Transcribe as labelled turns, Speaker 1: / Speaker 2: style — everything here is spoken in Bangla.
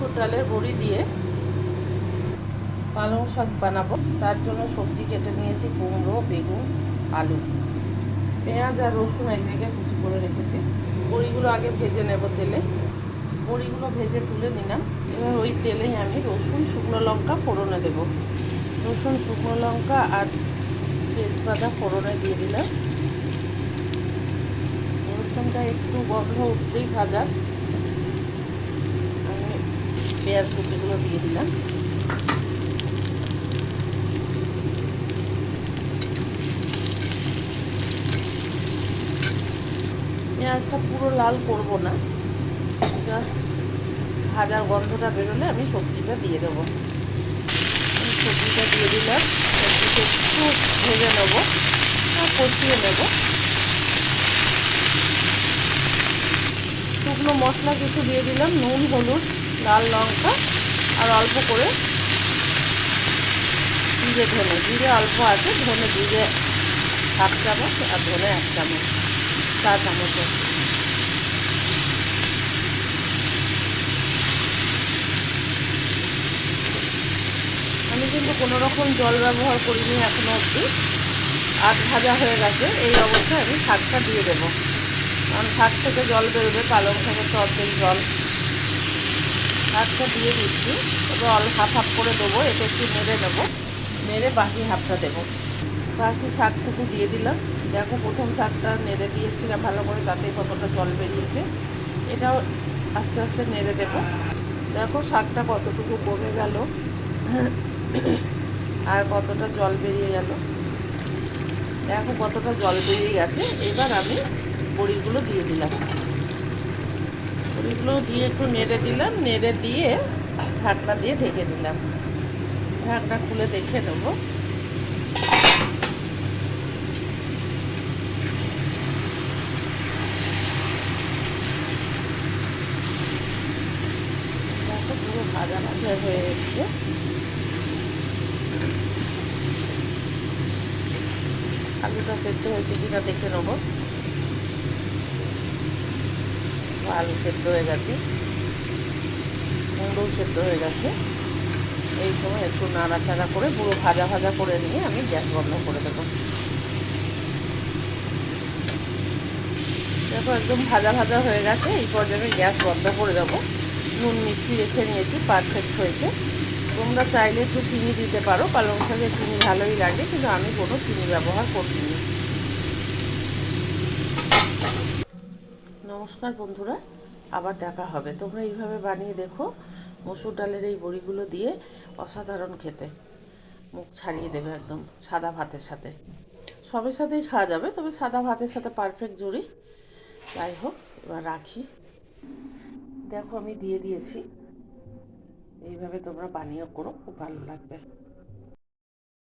Speaker 1: মসুর ডালের বড়ি দিয়ে পালং শাক বানাবো। তার জন্য সবজি কেটে নিয়েছি কুমড়ো, বেগুন, আলু। পেঁয়াজ আর রসুন এক জায়গায় কুচি করে রেখেছি। বড়িগুলো আগে ভেজে নেব তেলে। বড়িগুলো ভেজে তুলে নিলাম। এবার ওই তেলেই আমি রসুন, শুকনো লঙ্কা ফোড়নে দেব। রসুন, শুকনো লঙ্কা আর তেজপাতা ফোড়নে দিয়ে দিলাম। রসুনটা একটু গন্ধ উঠতেই ভাজা। পেঁয়াজ কুচিগুলো দিয়ে দিলাম। পেঁয়াজটা পুরো লাল করব না। জাস্ট ভাজার গন্ধটা বেরোলে আমি সবজিটা দিয়ে দেবো। সবজিটা দিয়ে দিলাম। সবজিটা একটু ভেজে নেব কষিয়ে নেব। শুকনো মশলা কিছু দিয়ে দিলাম, নুন, হলুদ। লাল লঙ্কা আর অল্প করে জিরে ধনে। জিরে অল্প আছে, ধনে জিরে হাফ চামচ আর ধনে এক চামচ চা চামচ আমি কিন্তু কোনো রকম জল ব্যবহার করিনি এখনও অবধি। আধ ভাজা হয়ে গেছে, এই অবস্থায় আমি শাকটা দিয়ে দেবো। কারণ শাক থেকে জল বেরোবে, পালং শাকের তো অর্ধেক জল। শাকটা দিয়ে দিচ্ছি। তবে অল্প হাফ হাফ করে দেবো এটা একটু নেড়ে নেব। নেড়ে বাকি হাফটা দেবো। বাকি শাকটুকু দিয়ে দিলাম। দেখো, প্রথম শাকটা নেড়ে দিয়েছিলাম ভালো করে তাতে কতটা জল বেরিয়েছে। এটাও আস্তে আস্তে নেড়ে দেবো। দেখো, শাকটা কতটুকু কমে গেল, আর কতটা জল বেরিয়ে গেল। দেখো, কতটা জল বেরিয়ে গেছে। এবার আমি বড়িগুলো দিয়ে দিলাম। বড়িগুলো দিয়ে একটু নেড়ে দিলাম, নেড়ে দিয়ে ঢাকনা দিয়ে ঢেকে দিলাম। ঢাকনা খুলে দেখে নেব। পুরো হয়ে এসছে। আলুটা সেদ্ধ হয়েছে কিনা দেখে নেব। আলু সেদ্ধ হয়ে গেছে। কুমড়ো সেদ্ধ হয়ে গেছে। এই সময় একটু নাড়াচাড়া করে পুরো ভাজা ভাজা করে নিয়ে আমি গ্যাস বন্ধ করে দেবো। দেখো একদম ভাজা ভাজা হয়ে গেছে। এই পর্যায়ে আমি গ্যাস বন্ধ করে দেবো। নুন মিষ্টি রেখে নিয়েছি পারফেক্ট হয়েছে। তোমরা চাইলে একটু চিনি দিতে পারো, পালং শাকে চিনি ভালোই লাগে, কিন্তু আমি কোনো চিনি ব্যবহার করছি না নমস্কার বন্ধুরা, আবার দেখা হবে। তোমরা এইভাবে বানিয়ে দেখো, মসুর ডালের এই বড়িগুলো দিয়ে অসাধারণ খেতে। মুখ ছাড়িয়ে দেবে একদম সাদা ভাতের সাথে। সবের সাথেই খাওয়া যাবে, তবে সাদা ভাতের সাথে পারফেক্ট জুড়ি। যাই হোক, এবার রাখি। দেখো আমি দিয়ে দিয়েছি। এইভাবে তোমরা বানিয়ে করো, খুব ভালো লাগবে।